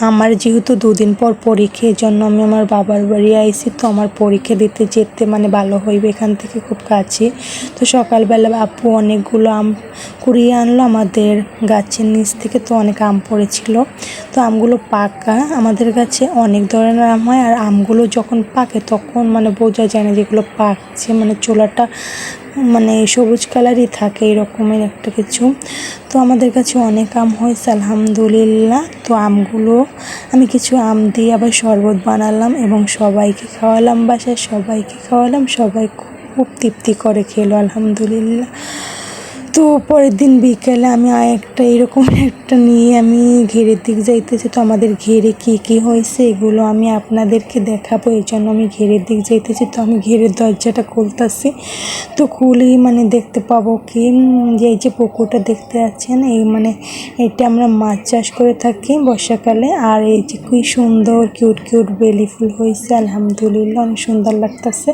আমার যেহেতু দুদিন পর পরীক্ষা জন্য আমি আমার বাবার বাড়ি আইসি তো আমার পরীক্ষা দিতে যেতে মানে ভালো হইবে এখান থেকে খুব কাছে। তো সকালবেলা আপু অনেকগুলো আম কুড়িয়ে আনলো আমাদের গাছের নিচ থেকে, তো অনেক আম পড়েছিল। তো আমগুলো পাকা। আমাদের কাছে অনেক ধরনের আম হয় আর আমগুলো যখন পাকে তখন মানে বোঝা যায় না যেগুলো পাকছে। মানে চোলাটা মানে সবুজ কালারই থাকে এরকমের একটা কিছু। তো আমাদের কাছে অনেক আম হয়েছে, আলহামদুলিল্লাহ। তো আমগুলো আমি কিছু আম দিয়ে আবার শরবত বানালাম এবং সবাইকে খাওয়ালাম বাসায়। সবাইকে খাওয়ালাম, সবাই খুব তৃপ্তি করে খেলো, আলহামদুলিল্লাহ। তো পরের দিন বিকেলে আমি একটা এরকম একটা নিয়ে আমি ঘেরের দিক যাইতেছি। তো আমাদের ঘেরে কি কি হয়েছে এগুলো আমি আপনাদেরকে দেখাবো। এই জন্য আমি ঘেরের দিক যাইতেছি। তো আমি ঘেরের দরজাটা খুলতেছি। তো খুলেই মানে দেখতে পাবো কি যে এই যে পুকুরটা দেখতে পাচ্ছেন, এই মানে এটা আমরা মাছ চাষ করে থাকি বর্ষাকালে। আর এই যে কি সুন্দর, কিউট কিউট বেলি ফুল হয়েছে, আলহামদুলিল্লাহ অনেক সুন্দর লাগতেছে।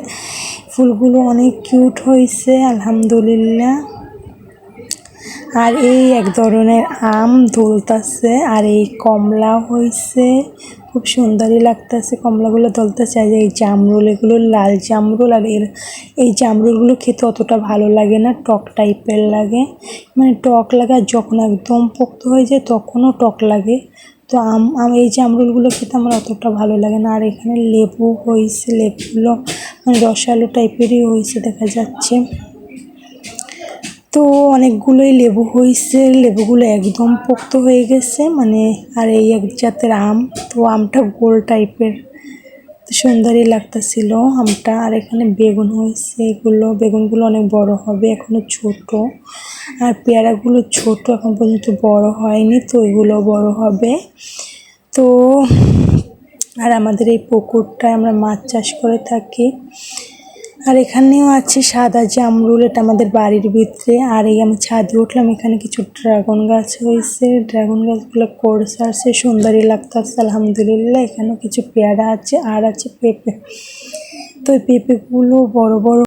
ফুলগুলো অনেক কিউট হয়েছে, আলহামদুলিল্লাহ। আর এই এক ধরনের আম ধুলতাছে আর এই কমলা হইছে। খুব সুন্দরই লাগতেছে কমলাগুলো দলতেছে আর এই জামরুল, এগুলো লাল জামরুল আর এর এই জামরুলগুলো খেতে অতটা ভালো লাগে না, টক টাইপের লাগে। মানে টক লাগা যখন একদম পোক্ত হয়ে যায় তখনও টক লাগে। তো আম আম, এই জামরুলগুলো খেতে আমার অতটা ভালো লাগে না। আর এখানে লেবু হয়েছে লেবুগুলো মানে রসালো টাইপেরই হয়েছে দেখা যাচ্ছে। তো অনেকগুলোই লেবু হয়েছে, লেবুগুলো একদম পোক্ত হয়ে গেছে মানে আর এই এক জাতের আম, তো আমটা গোল টাইপের। সুন্দরই লাগতেছিল আমটা। আর এখানে বেগুন হয়েছে, এগুলো, বেগুনগুলো অনেক বড় হবে এখনও ছোট। আর পেয়ারাগুলো ছোট, এখন পর্যন্ত বড় হয়নি, তো এগুলো বড় হবে। তো আর আমাদের এই পুকুরটায় আমরা মাছ চাষ করে থাকি। আর এখানেও আছে সাদা জামরুল, এটা আমাদের বাড়ির ভিতরে। আর এই আমি ছাদে উঠলাম, এখানে কিছু ড্রাগন গাছ হয়েছে। ড্রাগন গাছগুলো কোর্স আসছে সুন্দরই লাগতেছে, আলহামদুলিল্লাহ। এখানেও কিছু পেয়ারা আছে, আর আছে পেঁপে। তো এই পেঁপেগুলো বড় বড়